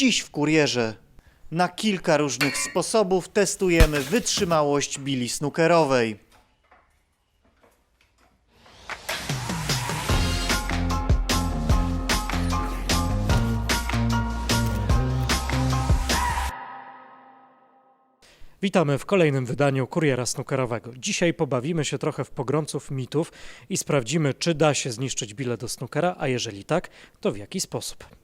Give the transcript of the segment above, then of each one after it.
Dziś w kurierze na kilka różnych sposobów testujemy wytrzymałość bili snookerowej. Witamy w kolejnym wydaniu Kuriera Snookerowego. Dzisiaj pobawimy się trochę w pogromców mitów i sprawdzimy, czy da się zniszczyć bile do snookera, a jeżeli tak, to w jaki sposób.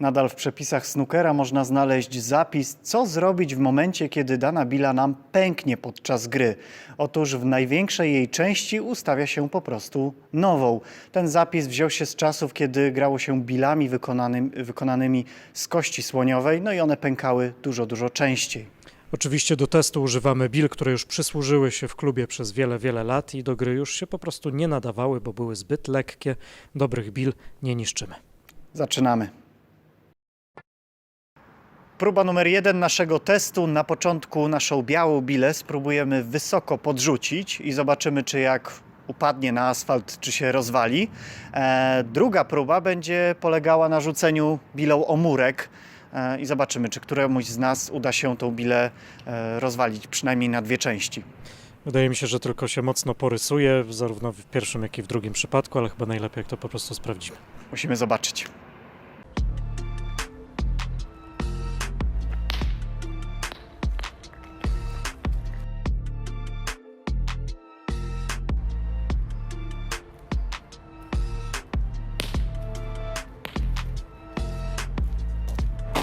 Nadal w przepisach snookera można znaleźć zapis, co zrobić w momencie, kiedy dana bila nam pęknie podczas gry. Otóż w największej jej części ustawia się po prostu nową. Ten zapis wziął się z czasów, kiedy grało się bilami wykonanym, wykonanymi z kości słoniowej, no i one pękały dużo, dużo częściej. Oczywiście do testu używamy bil, które już przysłużyły się w klubie przez wiele, wiele lat i do gry już się po prostu nie nadawały, bo były zbyt lekkie. Dobrych bil nie niszczymy. Zaczynamy. Próba numer jeden naszego testu. Na początku naszą białą bilę spróbujemy wysoko podrzucić i zobaczymy, czy jak upadnie na asfalt, czy się rozwali. E, druga próba będzie polegała na rzuceniu bilą o murek e, i zobaczymy, czy któremuś z nas uda się tą bilę e, rozwalić, przynajmniej na dwie części. Wydaje mi się, że tylko się mocno porysuje, zarówno w pierwszym, jak i w drugim przypadku, ale chyba najlepiej, jak to po prostu sprawdzimy. Musimy zobaczyć.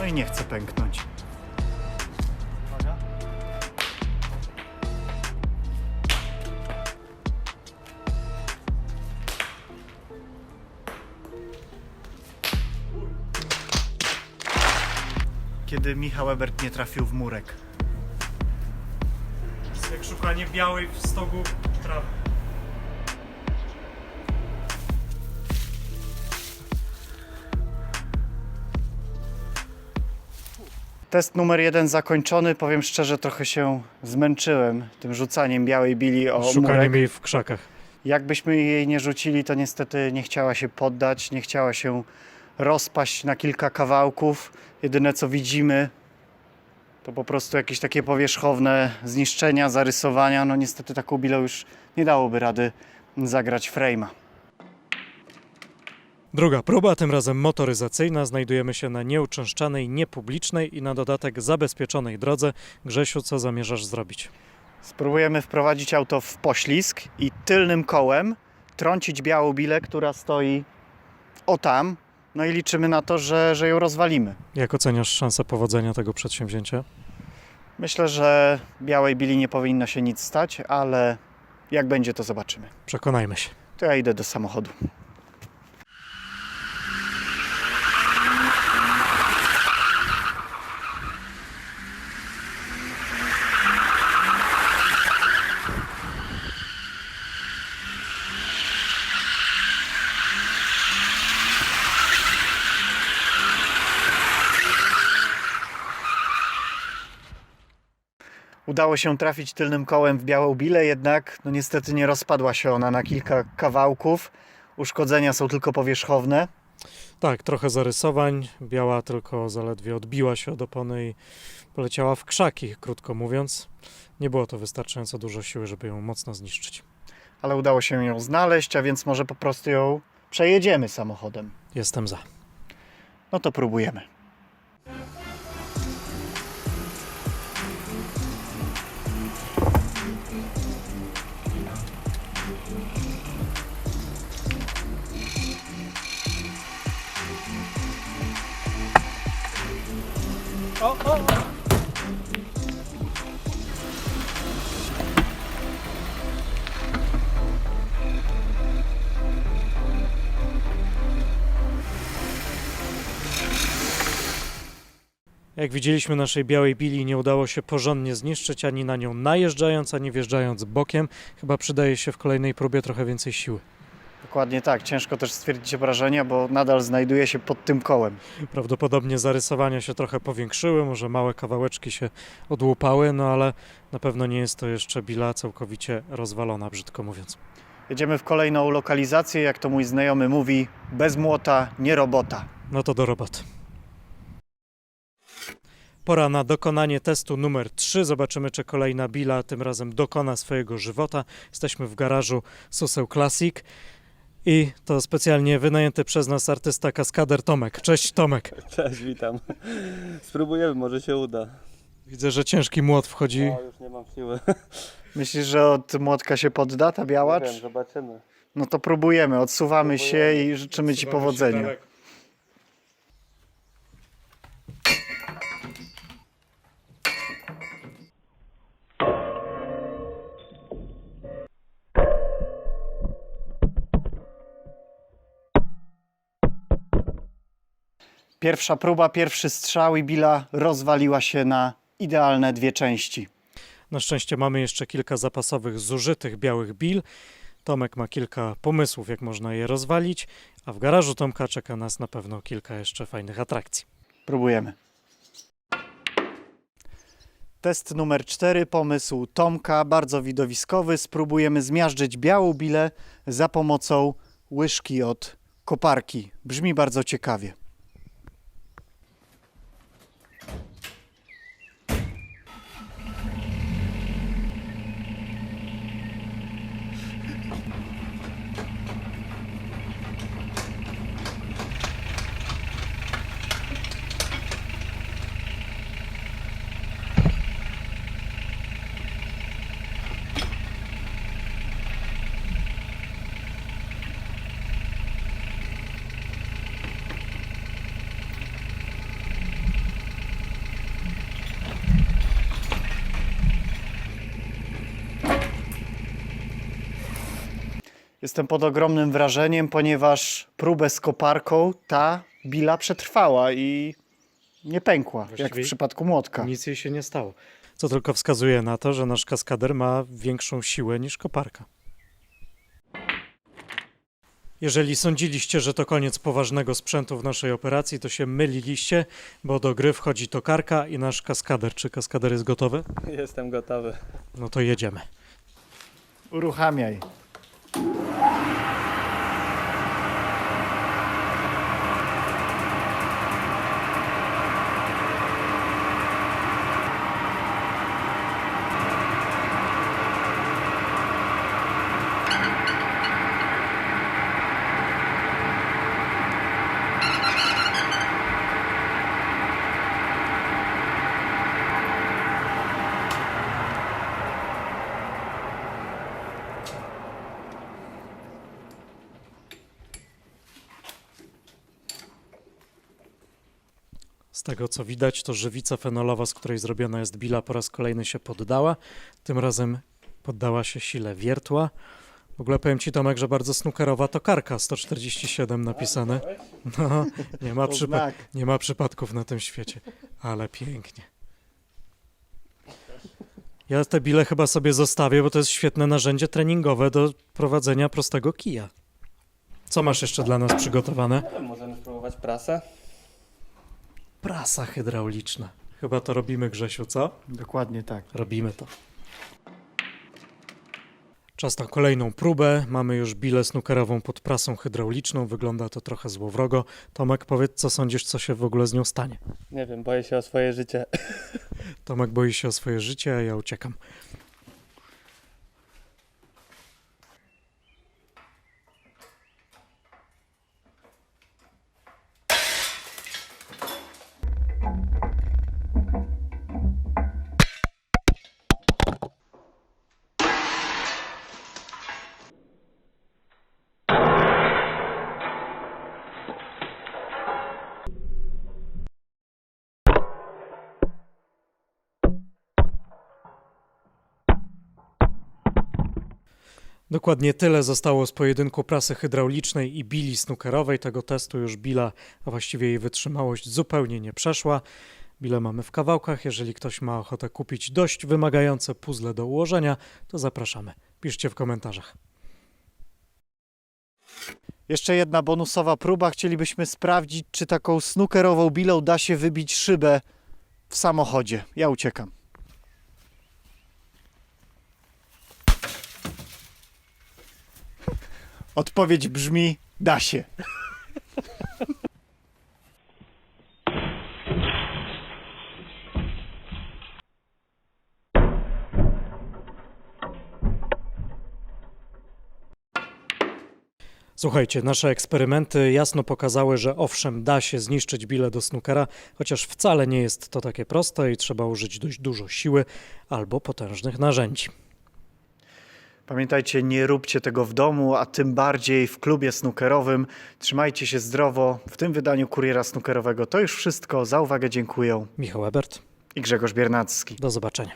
No i nie chce pęknąć. Kiedy Michał Ebert nie trafił w murek. Jak szukanie białej w stogu trawy. Test numer jeden zakończony. Powiem szczerze, trochę się zmęczyłem tym rzucaniem białej bili o murek. Szukaniem jej w krzakach. Jakbyśmy jej nie rzucili, to niestety nie chciała się poddać, nie chciała się rozpaść na kilka kawałków. Jedyne co widzimy, to po prostu jakieś takie powierzchowne zniszczenia, zarysowania. No niestety taką bilą już nie dałoby rady zagrać frame'a. Druga próba, tym razem motoryzacyjna. Znajdujemy się na nieuczęszczanej, niepublicznej i na dodatek zabezpieczonej drodze. Grzesiu, co zamierzasz zrobić? Spróbujemy wprowadzić auto w poślizg i tylnym kołem trącić białą bilę, która stoi o tam. No i liczymy na to, że, że ją rozwalimy. Jak oceniasz szansę powodzenia tego przedsięwzięcia? Myślę, że białej bili nie powinno się nic stać, ale jak będzie, to zobaczymy. Przekonajmy się. To ja idę do samochodu. Udało się trafić tylnym kołem w białą bilę, jednak no niestety nie rozpadła się ona na kilka kawałków. Uszkodzenia są tylko powierzchowne. Tak, trochę zarysowań. Biała tylko zaledwie odbiła się od opony i poleciała w krzaki, krótko mówiąc. Nie było to wystarczająco dużo siły, żeby ją mocno zniszczyć. ale udało się ją znaleźć, a więc może po prostu ją przejedziemy samochodem. Jestem za. No to próbujemy. Jak widzieliśmy, naszej białej bili nie udało się porządnie zniszczyć, ani na nią najeżdżając, ani wjeżdżając bokiem. Chyba przydaje się w kolejnej próbie trochę więcej siły. Dokładnie tak. Ciężko też stwierdzić obrażenia, bo nadal znajduje się pod tym kołem. Prawdopodobnie zarysowania się trochę powiększyły, może małe kawałeczki się odłupały, no ale na pewno nie jest to jeszcze bila całkowicie rozwalona, brzydko mówiąc. Jedziemy w kolejną lokalizację, jak to mój znajomy mówi, bez młota, nie robota. No to do roboty. Pora na dokonanie testu numer 3. Zobaczymy, czy kolejna Billa tym razem dokona swojego żywota. Jesteśmy w garażu Suseł Classic i to specjalnie wynajęty przez nas artysta kaskader Tomek. Cześć Tomek. Cześć, witam. Spróbujemy, może się uda. Widzę, że ciężki młot wchodzi. O, już nie mam siły. Myślisz, że od młotka się podda ta biała? Nie wiem, Czy- zobaczymy. No to próbujemy, odsuwamy się Próbujemy. i życzymy Ci się powodzenia. Pierwsza próba, pierwszy strzał i Billa rozwaliła się na idealne dwie części. Na szczęście mamy jeszcze kilka zapasowych zużytych białych bil. Tomek ma kilka pomysłów, jak można je rozwalić, a w garażu Tomka czeka nas na pewno kilka jeszcze fajnych atrakcji. Próbujemy. Test numer cztery, pomysł Tomka, bardzo widowiskowy. Spróbujemy zmiażdżyć białą bilę za pomocą łyżki od koparki. Brzmi bardzo ciekawie. Jestem pod ogromnym wrażeniem, ponieważ próbę z koparką ta bila przetrwała i nie pękła, jak w Właściwie przypadku młotka. Nic jej się nie stało. Co tylko wskazuje na to, że nasz kaskader ma większą siłę niż koparka. Jeżeli sądziliście, że to koniec poważnego sprzętu w naszej operacji, to się myliliście, bo do gry wchodzi tokarka i nasz kaskader. Czy kaskader jest gotowy? Jestem gotowy. No to jedziemy. Uruchamiaj. あ! Z tego co widać, to żywica fenolowa, z której zrobiona jest bila, po raz kolejny się poddała. Tym razem poddała się sile wiertła. W ogóle powiem Ci, Tomek, że bardzo snookerowa tokarka, 147 napisane. No, nie ma, To przypa- nie ma przypadków na tym świecie, ale pięknie. Ja te bile chyba sobie zostawię, bo to jest świetne narzędzie treningowe do prowadzenia prostego kija. Co masz jeszcze dla nas przygotowane? Możemy spróbować prasę? Prasa hydrauliczna. Chyba to robimy, Grzesiu, co? Dokładnie tak. Robimy to. Czas na kolejną próbę. Mamy już bilę snookerową pod prasą hydrauliczną. Wygląda to trochę złowrogo. Tomek, powiedz, co sądzisz, co się w ogóle z nią stanie? Nie wiem, boję się o swoje życie. Tomek boi się o swoje życie, a ja uciekam. Dokładnie tyle zostało z pojedynku prasy hydraulicznej i bili snookerowej. Tego testu już bila, a właściwie jej wytrzymałość zupełnie nie przeszła. Bile mamy w kawałkach. Jeżeli ktoś ma ochotę kupić dość wymagające puzzle do ułożenia, to zapraszamy. Piszcie w komentarzach. Jeszcze jedna bonusowa próba. Chcielibyśmy sprawdzić, czy taką snookerową bilą da się wybić szybę w samochodzie. Ja uciekam. Odpowiedź brzmi: da się. Słuchajcie, nasze eksperymenty jasno pokazały, że owszem, da się zniszczyć bile do snookera, chociaż wcale nie jest to takie proste i trzeba użyć dość dużo siły albo potężnych narzędzi. Pamiętajcie, nie róbcie tego w domu, a tym bardziej w klubie snookerowym. Trzymajcie się zdrowo. W tym wydaniu Kuriera Snookerowego to już wszystko. Za uwagę dziękuję Michał Ebert, i Grzegorz Biernacki. do zobaczenia.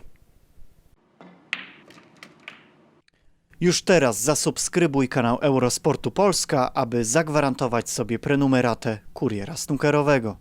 Już teraz zasubskrybuj kanał Eurosportu Polska, aby zagwarantować sobie prenumeratę Kuriera Snookerowego.